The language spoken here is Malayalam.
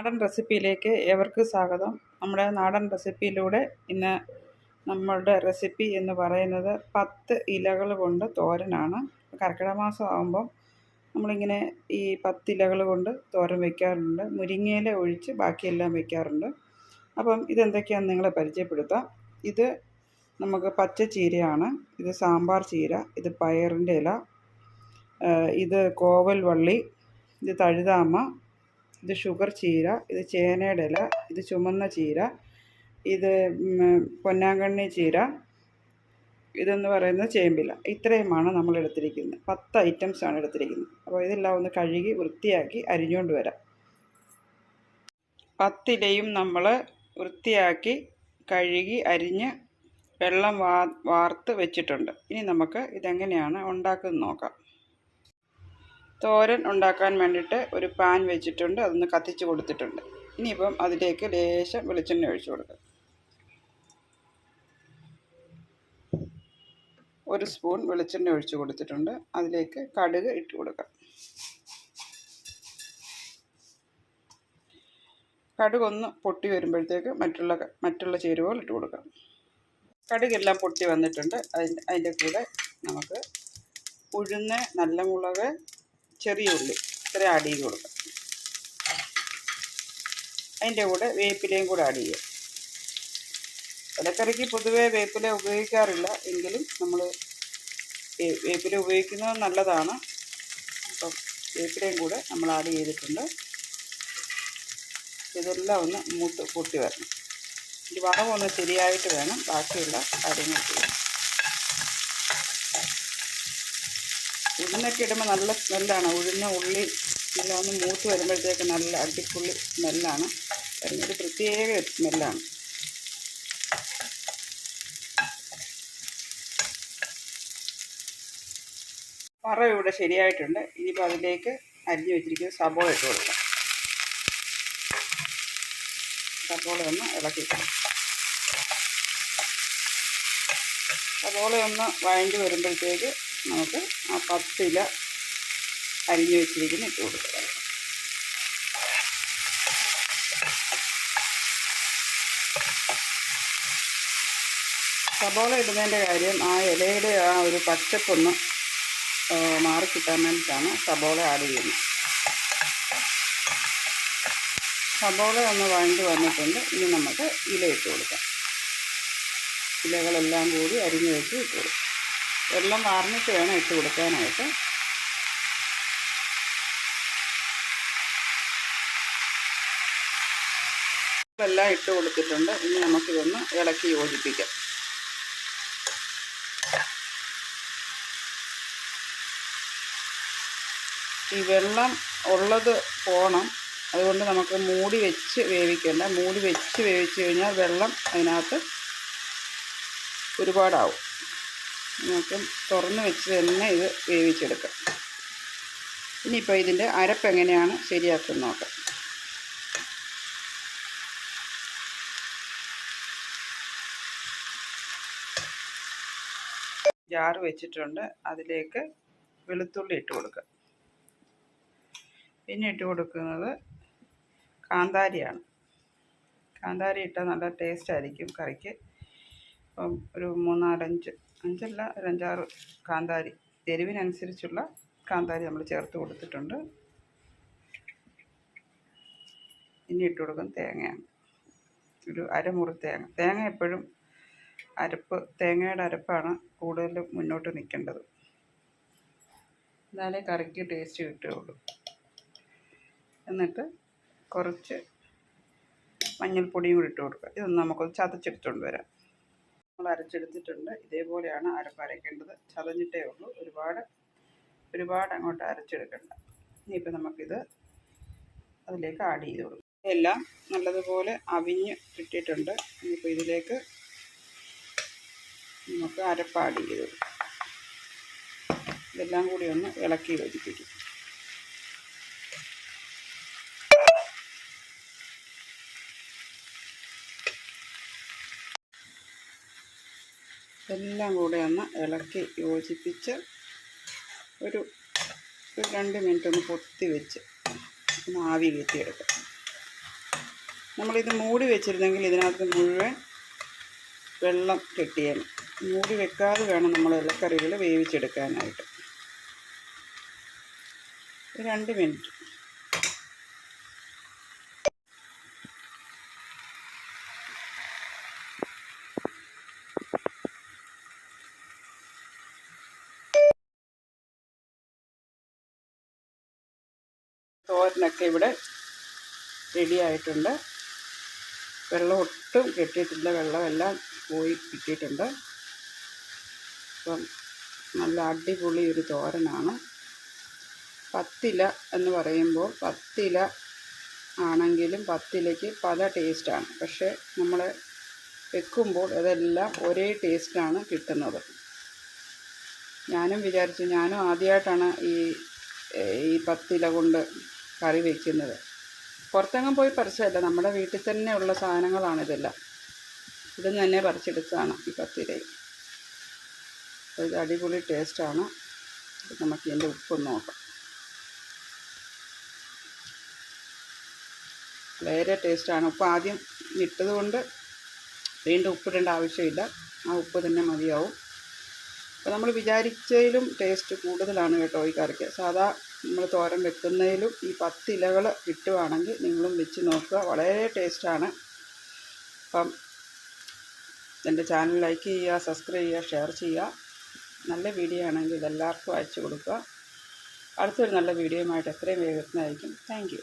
നാടൻ റെസിപ്പിയിലേക്ക് ഏവർക്കും സ്വാഗതം. നമ്മുടെ നാടൻ റെസിപ്പിയിലൂടെ ഇന്ന് നമ്മളുടെ റെസിപ്പി എന്ന് പറയുന്നത് പത്ത് ഇലകൾ കൊണ്ട് തോരനാണ്. കർക്കിടക മാസം ആകുമ്പം നമ്മളിങ്ങനെ ഈ പത്ത് ഇലകൾ കൊണ്ട് തോരൻ വയ്ക്കാറുണ്ട് മുരിങ്ങയില ഒഴിച്ച് ബാക്കിയെല്ലാം വയ്ക്കാറുണ്ട് അപ്പം ഇതെന്തൊക്കെയാണെന്ന് നിങ്ങളെ പരിചയപ്പെടുത്താം. ഇത് നമുക്ക് പച്ച ചീരയാണ്. ഇത് സാമ്പാർ ചീര ഇത് പയറിന്റെ ഇല ഇത് കോവൽ വള്ളി ഇത് തഴുതാമ ഇത് ഷുഗർ ചീര ഇത് ചേനയുടെ ഇല ഇത് ചുമന്ന ചീര ഇത് പൊന്നാങ്കണ്ണി ചീര ഇതെന്ന് പറയുന്നത് ചേമ്പില. ഇത്രയുമാണ് നമ്മൾ എടുത്തിരിക്കുന്നത്. പത്ത് ഐറ്റംസാണ് എടുത്തിരിക്കുന്നത്. അപ്പോൾ ഇതെല്ലാം ഒന്ന് കഴുകി വൃത്തിയാക്കി അരിഞ്ഞുകൊണ്ട് വരാം. പത്തിലയും നമ്മൾ വൃത്തിയാക്കി കഴുകി അരിഞ്ഞ് വെള്ളം വാർത്ത് വെച്ചിട്ടുണ്ട്. ഇനി നമുക്ക് ഇതെങ്ങനെയാണ് ഉണ്ടാക്കുന്നത് നോക്കാം. തോരൻ ഉണ്ടാക്കാൻ വേണ്ടിയിട്ട് ഒരു പാൻ വെച്ചിട്ടുണ്ട്. അതൊന്ന് കത്തിച്ച് കൊടുത്തിട്ടുണ്ട്. ഇനിയിപ്പം അതിലേക്ക് ലേശം വെളിച്ചെണ്ണ ഒഴിച്ചു കൊടുക്കുക ഒരു സ്പൂൺ വെളിച്ചെണ്ണ ഒഴിച്ചു കൊടുത്തിട്ടുണ്ട്. അതിലേക്ക് കടുക് ഇട്ട് കൊടുക്കുക കടുക് ഒന്ന് പൊട്ടി വരുമ്പോഴത്തേക്ക് മറ്റുള്ള മറ്റുള്ള ചേരുവകൾ ഇട്ട് കൊടുക്കാം. കടുകെല്ലാം പൊട്ടി വന്നിട്ടുണ്ട്. അതിന്റെ അതിന്റെ കൂടെ നമുക്ക് ഉഴുന്ന് നല്ല മുളക് ചെറിയ ഉള്ളി ഇത്ര ആഡ് ചെയ്ത് കൊടുക്കാം. അതിന്റെ കൂടെ വേപ്പിലയും കൂടെ ആഡ് ചെയ്യാം. ഇലക്കറിക്ക് പൊതുവേ വേപ്പില ഉപയോഗിക്കാറില്ല. എങ്കിലും നമ്മൾ വേപ്പില ഉപയോഗിക്കുന്നത് നല്ലതാണ്. അപ്പം വേപ്പിലയും കൂടെ നമ്മൾ ആഡ് ചെയ്തിട്ടുണ്ട്. ഇതെല്ലാം ഒന്ന് മൂത്ത് പൊട്ടി വരണം. ഇത് വറവൊന്ന് ശരിയായിട്ട് വേണം. ബാക്കിയുള്ള കാര്യങ്ങൾ ചെയ്യാൻ. ഉഴുന്നൊക്കെ ഇടുമ്പോൾ നല്ല സ്മെല്ലാണ്. ഉഴുന്ന ഉള്ളി എല്ലാം ഒന്ന് മൂത്ത് വരുമ്പോഴത്തേക്ക് നല്ല അടിപൊളി സ്മെല്ലാണ്. ഒരു പ്രത്യേക സ്മെല്ലാണ്. വറ ഇവിടെ ശരിയായിട്ടുണ്ട്. ഇനിയിപ്പോൾ അതിലേക്ക് അരിഞ്ഞു വെച്ചിരിക്കുന്ന സബോള ഇട്ട് കൊടുക്കാം. സബോള ഒന്ന് ഇളക്കി സബോള ഒന്ന് വഴണ്ടി വരുമ്പോഴത്തേക്ക് നമുക്ക് ആ പത്തില അരിഞ്ഞു വെച്ചിരിക്കുന്ന ഇട്ട് കൊടുക്കുക സബോള ഇടുന്നതിന്റെ കാര്യം ആ ഇലയുടെ ആ ഒരു പച്ചപ്പൊന്ന് മാറി കിട്ടാൻ വേണ്ടിയിട്ടാണ് സബോള ആഡ് ചെയ്യുന്നത്. സബോള ഒന്ന് വഴണ്ട് വന്നിട്ടുണ്ട്. ഇനി നമുക്ക് ഇല ഇട്ട് കൊടുക്കാം. ഇലകളെല്ലാം കൂടി അരിഞ്ഞു വെച്ച് ഇട്ട് കൊടുക്കാം. വെള്ളം വാർന്നിട്ട് വേണം ഇട്ട് കൊടുക്കാനായിട്ട്. എല്ലാം ഇട്ട് കൊടുത്തിട്ടുണ്ട്. ഇനി നമുക്കിതൊന്ന് ഇളക്കി യോജിപ്പിക്കാം. ഈ വെള്ളം ഉള്ളത് പോകണം അതുകൊണ്ട് നമുക്ക് മൂടി വെച്ച് വേവിക്കേണ്ട. മൂടി വെച്ച് വേവിച്ച് കഴിഞ്ഞാൽ വെള്ളം അതിനകത്ത് ഒരുപാടാവും. നമുക്ക് തുറന്ന് വെച്ച് തന്നെ ഇത് വേവിച്ചെടുക്കാം. ഇനിയിപ്പോൾ ഇതിന്റെ അരപ്പ് എങ്ങനെയാണ് ശരിയാക്കുന്നത് നോക്കാം. ജാറ് വെച്ചിട്ടുണ്ട്. അതിലേക്ക് വെളുത്തുള്ളി ഇട്ട് കൊടുക്കുക പിന്നെ ഇട്ട് കൊടുക്കുന്നത് കാന്താരിയാണ്. കാന്താരി ഇട്ടാൽ നല്ല ടേസ്റ്റ് ആയിരിക്കും കറിക്ക്. അപ്പം ഒരു മൂന്നാലഞ്ച് അഞ്ചല്ല ഒരു അഞ്ചാറ് കാന്താരി. എരിവിനനുസരിച്ചുള്ള കാന്താരി നമ്മൾ ചേർത്ത് കൊടുത്തിട്ടുണ്ട്. ഇനി ഇട്ട് കൊടുക്കും തേങ്ങയാണ്. ഒരു അരമുറി തേങ്ങ. തേങ്ങ എപ്പോഴും അരപ്പ് തേങ്ങയുടെ അരപ്പാണ് കൂടുതലും മുന്നോട്ട് നിൽക്കേണ്ടത്. എന്നാലേ കറിക്ക് ടേസ്റ്റ് കിട്ടുകയുള്ളൂ. എന്നിട്ട് കുറച്ച് മഞ്ഞൾപ്പൊടിയും കൂടി ഇട്ട് കൊടുക്കുക. ഇതൊന്ന് നമുക്കൊന്ന് ചതച്ചെടുത്തുകൊണ്ട് വരാം. അരച്ചെടുത്തിട്ടുണ്ട്. ഇതേപോലെയാണ് അരപ്പ് അരയ്ക്കേണ്ടത് ചതഞ്ഞിട്ടേ ഉള്ളൂ. ഒരുപാട് ഒരുപാട് അങ്ങോട്ട് അരച്ചെടുക്കണ്ട. ഇനിയിപ്പോൾ നമുക്കിത് അതിലേക്ക് ആഡ് ചെയ്ത് കൊടുക്കും. എല്ലാം നല്ലതുപോലെ അവിഞ്ഞ് കിട്ടിയിട്ടുണ്ട്. ഇനിയിപ്പോൾ ഇതിലേക്ക് നമുക്ക് അരപ്പ് ആഡ് ചെയ്ത് കൊടുക്കും. ഇതെല്ലാം കൂടി ഒന്ന് ഇളക്കി യോജിപ്പിക്കും. എല്ലാം കൂടെ ഒന്ന് ഇളക്കി യോജിപ്പിച്ച് ഒരു രണ്ട് മിനിറ്റ് ഒന്ന് പൊത്തി വെച്ച് ഒന്ന് ആവി കയറ്റിയെടുക്കാം. നമ്മളിത് മൂടി വെച്ചിരുന്നെങ്കിൽ ഇതിനകത്ത് മുഴുവൻ വെള്ളം കെട്ടിയേനെ. മൂടി വെക്കാതെ വേണം നമ്മൾ ഇലക്കറികൾ വേവിച്ചെടുക്കാനായിട്ട്. രണ്ട് മിനിറ്റ്. തോരനൊക്കെ ഇവിടെ റെഡി ആയിട്ടുണ്ട്. വെള്ളം ഒട്ടും കെട്ടിയിട്ടില്ല. വെള്ളമെല്ലാം പോയി കിട്ടിയിട്ടുണ്ട്. അപ്പം നല്ല അടിപൊളി ഒരു തോരനാണ്. പത്തില എന്ന് പറയുമ്പോൾ പത്തില ആണെങ്കിലും പത്തിലയ്ക്ക് പല ടേസ്റ്റാണ് പക്ഷേ നമ്മൾ വെക്കുമ്പോൾ അതെല്ലാം ഒരേ ടേസ്റ്റാണ് കിട്ടുന്നത്. ഞാനും വിചാരിച്ചു ഞാനും ആദ്യമായിട്ടാണ് ഈ ഈ പത്തില കൊണ്ട് കറി വയ്ക്കുന്നത് പുറത്തെങ്ങും പോയി പറിച്ചതല്ല. നമ്മുടെ വീട്ടിൽ തന്നെ ഉള്ള സാധനങ്ങളാണ് ഇതെല്ലാം. ഇതിൽ തന്നെ പറിച്ചെടുത്തതാണ് ഈ പത്തിരയും അപ്പോൾ ഇത് അടിപൊളി ടേസ്റ്റാണ് നമുക്ക് ഇതിന്റെ ഉപ്പൊന്ന് നോക്കാം. വളരെ ടേസ്റ്റാണ് ഉപ്പ് ആദ്യം ഇട്ടത് കൊണ്ട് വീണ്ടും ഉപ്പിടേണ്ട ആവശ്യമില്ല. ആ ഉപ്പ് തന്നെ മതിയാവും. അപ്പോൾ നമ്മൾ വിചാരിച്ചതിലും ടേസ്റ്റ് കൂടുതലാണ് കേട്ടോ ഈ കറിക്ക്. സാധാ നമ്മൾ തോരൻ വെക്കുന്നതിലും ഈ പത്തിലകൾ കിട്ടുവാണെങ്കിൽ നിങ്ങളും വെച്ച് നോക്കുക. വളരെ ടേസ്റ്റാണ്. അപ്പം എന്റെ ചാനൽ ലൈക്ക് ചെയ്യുക സബ്സ്ക്രൈബ് ചെയ്യുക ഷെയർ ചെയ്യുക. നല്ല വീഡിയോ ആണെങ്കിൽ ഇതെല്ലാവർക്കും അയച്ചു കൊടുക്കുക. അടുത്തൊരു നല്ല വീഡിയോയുമായിട്ട് എത്രയും വേഗത്തിനായിരിക്കും താങ്ക്